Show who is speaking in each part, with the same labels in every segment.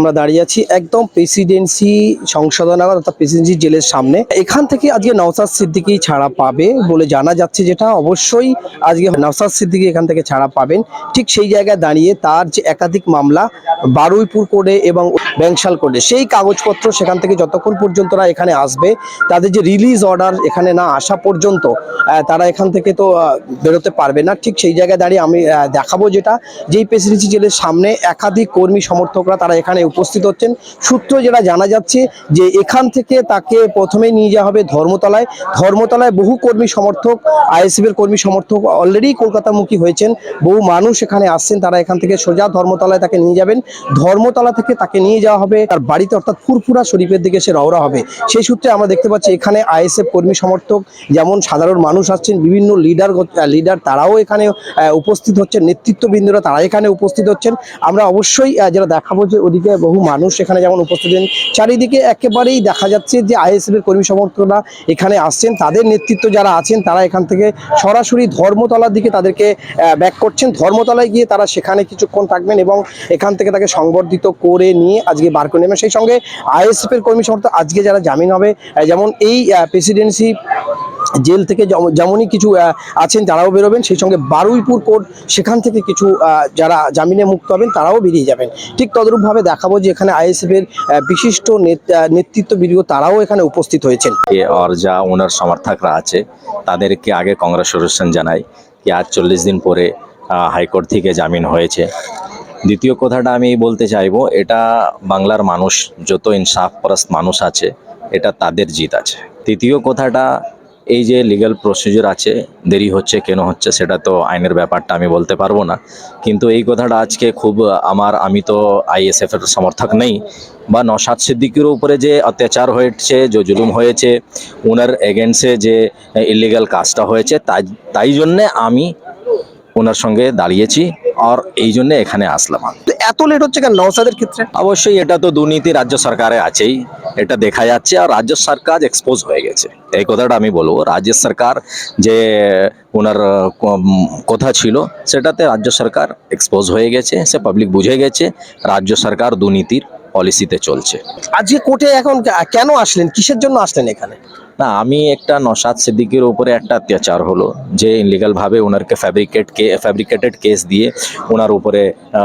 Speaker 1: আমরা দাঁড়িয়ে আছি একদম প্রেসিডেন্সি সংশোধনাগার অর্থাৎ প্রেসিডেন্সি জেলের সামনে। এখান থেকে আজকে নওসাদ সিদ্দিকি ছাড়া পাবে বলে জানা যাচ্ছে যেটা। অবশ্যই আজকে নওসাদ সিদ্দিকি এখান থেকে ছাড়া পাবেন। ঠিক সেই জায়গায় দাঁড়িয়ে তার যে একাধিক মামলা, বারুইপুর কোর্টে এবং ব্যাংশাল কোর্টে, সেই কাগজপত্র সেখান থেকে যতক্ষণ পর্যন্ত না এখানে আসবে, তাদের যে রিলিজ অর্ডার এখানে না আসা পর্যন্ত তারা এখান থেকে তো বেরোতে পারবে না। ঠিক সেই জায়গায় দাঁড়িয়ে আমি দেখাবো যেটা। যেই প্রেসিডেন্সি জেলের সামনে একাধিক কর্মী সমর্থকরা তারা এখানে উপস্থিত হচ্ছেন। সূত্র যেটা জানা যাচ্ছে যে এখান থেকে তাকে প্রথমে নিয়ে যাওয়া হবে ধর্মতলায়। ধর্মতলায় বহু কর্মী সমর্থক, আইএসএফ এর কর্মী সমর্থক অলরেডি কলকাতামুখী হয়েছেন। বহু মানুষ এখানে আসছেন, তারা এখান থেকে সোজা ধর্মতলায় তাকে নিয়ে যাবেন। ধর্মতলা থেকে তাকে নিয়ে যাওয়া হবে, তার বাড়িতে অর্থাৎ ফুরফুরা শরীফের দিকে সে রওনা হবে। সেই সূত্রে আমরা দেখতে পাচ্ছি এখানে আইএসএফ কর্মী সমর্থক, যেমন সাধারণ মানুষ আসছেন, বিভিন্ন লিডার লিডার তারাও এখানে উপস্থিত হচ্ছেন, নেতৃত্ববৃন্দরা তারা এখানে উপস্থিত হচ্ছেন। আমরা অবশ্যই যেটা দেখাবো যে ওদিকে বহু মানুষ এখানে যেমন উপস্থিত হন চারিদিকে একেবারেই দেখা যাচ্ছে যে আইএসএফের কর্মী সমর্থকরা এখানে আসছেন, তাদের নেতৃত্ব যারা আছেন, তারা এখান থেকে সরাসরি ধর্মতলার দিকে তাদেরকে ব্যাক করছেন। ধর্মতলায় গিয়ে তারা সেখানে কিছুক্ষণ থাকবেন এবং এখান থেকে তাকে সংবর্ধিত করে নিয়ে আজকে বার করে নেবেন। সেই সঙ্গে আইএসএফের কর্মী সমর্থক আজকে যারা জামিন হবে যেমন এই প্রেসিডেন্সি জেল থেকে যেমনই কিছু আছেন তারাও বেরোবেন। সেই সঙ্গে বারুইপুর কোর্ট সেখান থেকে কিছু যারা জামিনে মুক্ত হবেন তারাও বেরিয়ে যাবেন। ঠিক তদরূপভাবে দেখাবো যে এখানে আইএসএফ এর বিশিষ্ট নেত- আহ, নেতৃত্ববৃন্দ তারাও এখানে উপস্থিত হয়েছেন।
Speaker 2: আর যা ওনার সমর্থকরা আছে তাদেরকে আগে কংগ্রেস কংগ্রেচুলেশন জানাই কি আজ চল্লিশ দিন পরে হাইকোর্ট থেকে জামিন হয়েছে। দ্বিতীয় কথাটা আমি বলতে চাইব এটা বাংলার মানুষ যত ইনসাফপরস্ত মানুষ আছে এটা তাদের জিত আছে। তৃতীয় কথাটা এই যে লিগ্যাল প্রসিজার আছে, দেরি হচ্ছে কেন হচ্ছে সেটা তো আইনের ব্যাপারটা আমি বলতে পারব না। কিন্তু এই কথাটা আজকে খুব আমার, আমি তো আইএসএফ এর সমর্থক নেই। বা নসাদ সিদ্দিকির উপরে যে অত্যাচার হয়েছে, যে জুলুম হয়েছে ওনার এগেন্সে যে ইলিগাল কাজটা হয়েছে, তাই তাই জন্যে আমি ওনার সঙ্গে দাঁড়িয়েছি। আর এই জন্যে এখানে আসলাম
Speaker 1: তো এত লেট হচ্ছে কেন? নওসাদের ক্ষেত্রে?
Speaker 2: অবশ্যই এটা তো দুর্নীতি রাজ্য সরকারে আছেই। এটা দেখা যাচ্ছে আর রাজ্য সরকার এক্সপোজ হয়ে গেছে। এই কথাটা আমি বলব। রাজ্য সরকার যে ওনার কথা ছিল সেটাতে রাজ্য সরকার এক্সপোজ হয়ে গেছে সে পাবলিক বুঝে গেছে রাজ্য সরকার দুর্নীতির পলিসিতে চলছে।
Speaker 1: আজকে কোর্টে এখন কেন আসলেন? কিসের জন্য আসলেন এখানে?
Speaker 2: না, আমি একটা নসাদ সিদ্দিকির উপরে একটা অত্যাচার হলো, যে ইনলিগাল ভাবে ওনারকে ফ্যাব্রিকেট কে ফ্যাব্রিকেটেড কেস দিয়ে ওনার উপরে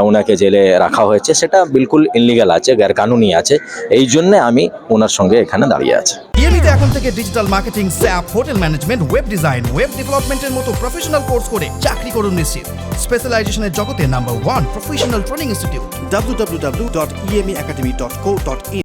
Speaker 2: ওনাকে জেলে রাখা হয়েছে। সেটা বিলকুল ইনলিগাল আছে গैरকানুনি আছে। এই জন্যে আমি ওনার সঙ্গে এখানে দাঁড়িয়ে আছি।
Speaker 3: ইএমিতে এখন থেকে digital marketing SAP hotel management web design web ডেভেলপমেন্টের মতো প্রফেশনাল কোর্স করে চাকরি করুন নিশ্চিত। স্পেশালাইজেশনের জগতে number one professional training institute
Speaker 4: www.emacademy.co.in